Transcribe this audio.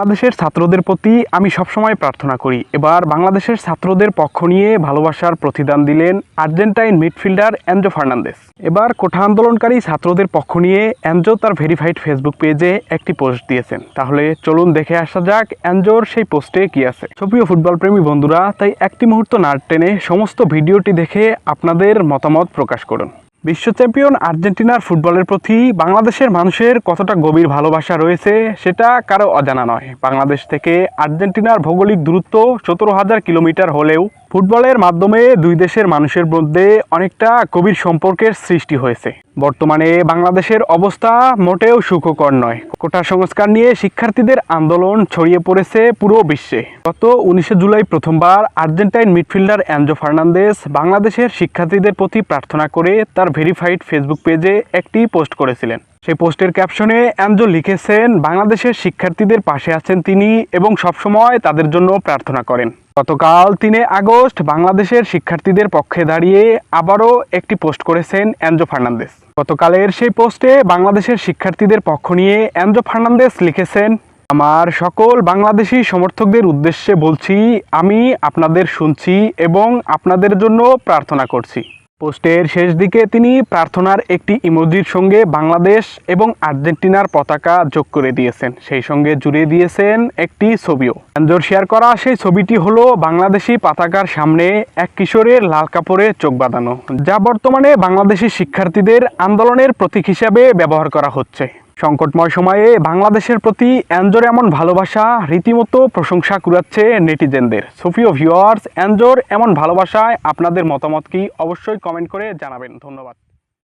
বাংলাদেশের ছাত্রদের প্রতি আমি সবসময় প্রার্থনা করি। এবার বাংলাদেশের ছাত্রদের পক্ষ নিয়ে ভালোবাসার প্রতিদান দিলেন আর্জেন্টাইন মিডফিল্ডার অ্যাঞ্জো ফার্নান্দেস। এবার কোঠা আন্দোলনকারী ছাত্রদের পক্ষ নিয়ে অ্যাঞ্জো তার ভেরিফাইড ফেসবুক পেজে একটি পোস্ট দিয়েছেন। তাহলে চলুন দেখে আসা যাক অ্যাঞ্জোর সেই পোস্টে কি আছে। সুপ্রিয় ফুটবল প্রেমী বন্ধুরা, তাই একটি মুহূর্ত নাট টেনে সমস্ত ভিডিওটি দেখে আপনাদের মতামত প্রকাশ করুন। বিশ্ব চ্যাম্পিয়ন আর্জেন্টিনার ফুটবলের প্রতি বাংলাদেশের মানুষের কতটা গভীর ভালোবাসা রয়েছে, সেটা কারও অজানা নয়। বাংলাদেশ থেকে আর্জেন্টিনার ভৌগোলিক দূরত্ব সতেরো হাজার কিলোমিটার হলেও ফুটবলের মাধ্যমে দুই দেশের মানুষের মধ্যে অনেকটা গভীর সম্পর্কের সৃষ্টি হয়েছে। বর্তমানে বাংলাদেশের অবস্থা মোটেও সুখকর নয়। কোটা সংস্কার নিয়ে শিক্ষার্থীদের আন্দোলন ছড়িয়ে পড়েছে পুরো বিশ্বে। গত উনিশে জুলাই প্রথমবার আর্জেন্টাইন মিডফিল্ডার অ্যাঞ্জো ফার্নান্দেস বাংলাদেশের শিক্ষার্থীদের প্রতি প্রার্থনা করে তার ভেরিফাইড ফেসবুক পেজে একটি পোস্ট করেছিলেন। সেই পোস্টের ক্যাপশনে অ্যাঞ্জো লিখেছেন, বাংলাদেশের শিক্ষার্থীদের পাশে আছেন তিনি এবং সবসময় তাদের জন্য প্রার্থনা করেন। গতকাল তিনে আগস্ট বাংলাদেশের শিক্ষার্থীদের পক্ষে দাঁড়িয়ে আবারও একটি পোস্ট করেছেন অ্যাঞ্জো ফার্নান্দেস গতকালের সেই পোস্টে বাংলাদেশের শিক্ষার্থীদের পক্ষ নিয়ে অ্যাঞ্জো ফার্নান্দেস লিখেছেন, আমার সকল বাংলাদেশি সমর্থকদের উদ্দেশ্যে বলছি, আমি আপনাদের শুনছি এবং আপনাদের জন্য প্রার্থনা করছি। পোস্টের শেষ দিকে তিনি প্রার্থনার একটি ইমোজির সঙ্গে বাংলাদেশ এবং আর্জেন্টিনার পতাকা যোগ করে দিয়েছেন। সেই সঙ্গে জুড়ে দিয়েছেন একটি ছবিও। আঞ্জোর শেয়ার করা সেই ছবিটি হলো বাংলাদেশি পতাকার সামনে এক কিশোরের লাল কাপড়ে চোখ বাঁধানো, যা বর্তমানে বাংলাদেশি শিক্ষার্থীদের আন্দোলনের প্রতীক হিসাবে ব্যবহার করা হচ্ছে। সংকটময় সময়ে বাংলাদেশের প্রতি অ্যাঞ্জোর এমন ভালোবাসা রীতিমতো প্রশংসা কুড়াচ্ছে নেটিজেনদের। সোফিও ভিউয়ার্স অ্যানজোর এমন ভালোবাসায় আপনাদের মতামত কি অবশ্যই কমেন্ট করে জানাবেন। ধন্যবাদ।